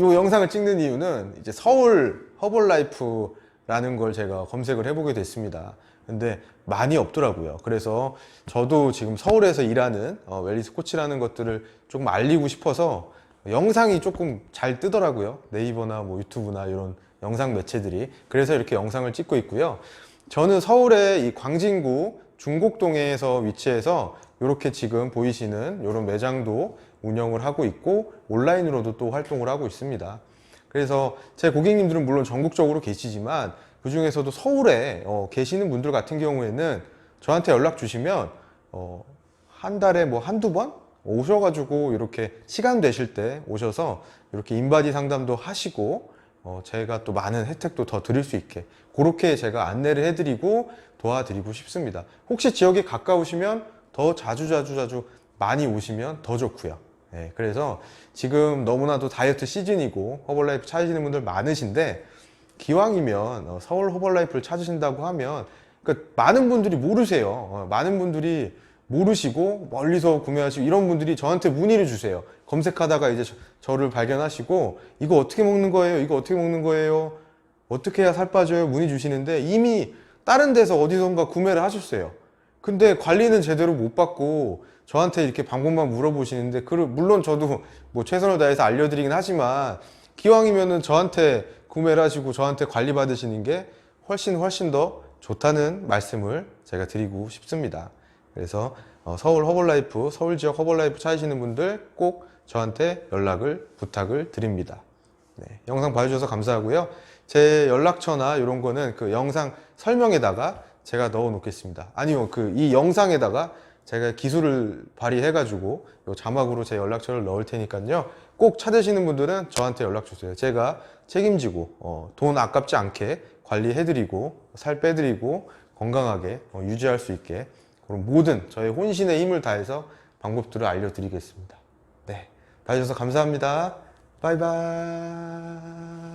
이 영상을 찍는 이유는 이제 서울 허벌라이프라는 걸 제가 검색을 해보게 됐습니다. 근데 많이 없더라고요. 그래서 저도 지금 서울에서 일하는 어, 웰리스 코치라는 것들을 조금 알리고 싶어서 영상이 조금 잘 뜨더라고요. 네이버나 뭐 유튜브나 이런 영상 매체들이. 그래서 이렇게 영상을 찍고 있고요. 저는 서울의 이 광진구 중곡동에서 위치해서 이렇게 지금 보이시는 이런 매장도 운영을 하고 있고 온라인으로도 또 활동을 하고 있습니다. 그래서 제 고객님들은 물론 전국적으로 계시지만 그 중에서도 서울에 어, 계시는 분들 같은 경우에는 저한테 연락 주시면 어, 한 달에 뭐 한두 번 오셔가지고 이렇게 시간 되실 때 오셔서 이렇게 인바디 상담도 하시고 어, 제가 또 많은 혜택도 더 드릴 수 있게 그렇게 제가 안내를 해드리고 도와드리고 싶습니다. 혹시 지역에 가까우시면 더 자주 자주 자주 많이 오시면 더 좋고요. 예, 그래서 지금 너무나도 다이어트 시즌이고 허벌라이프 찾으시는 분들 많으신데 기왕이면 어, 서울 허벌라이프를 찾으신다고 하면 그러니까 많은 분들이 모르세요. 어, 많은 분들이 모르시고 멀리서 구매하시고 이런 분들이 저한테 문의를 주세요. 검색하다가 이제 저, 를 발견하시고 이거 어떻게 먹는 거예요? 이거 어떻게 먹는 거예요? 어떻게 해야 살 빠져요? 문의 주시는데 이미 다른 데서 어디선가 구매를 하셨어요. 근데 관리는 제대로 못 받고 저한테 이렇게 방법만 물어보시는데 그 물론 저도 뭐 최선을 다해서 알려드리긴 하지만 기왕이면은 저한테 구매를 하시고 저한테 관리 받으시는 게 훨씬 훨씬 더 좋다는 말씀을 제가 드리고 싶습니다. 그래서 어, 서울 허벌라이프, 서울 지역 허벌라이프 찾으시는 분들 꼭 저한테 연락을 부탁을 드립니다. 네, 영상 봐주셔서 감사하고요. 제 연락처나 이런 거는 그 영상 설명에다가 제가 넣어 놓겠습니다. 아니요, 그 이 영상에다가 제가 기술을 발휘해가지고 요 자막으로 제 연락처를 넣을 테니까요. 꼭 찾으시는 분들은 저한테 연락 주세요. 제가 책임지고 어, 돈 아깝지 않게 관리해드리고 살 빼드리고 건강하게 어, 유지할 수 있게 그런 모든 저의 혼신의 힘을 다해서 방법들을 알려드리겠습니다. 네, 봐주셔서 감사합니다. 바이바이.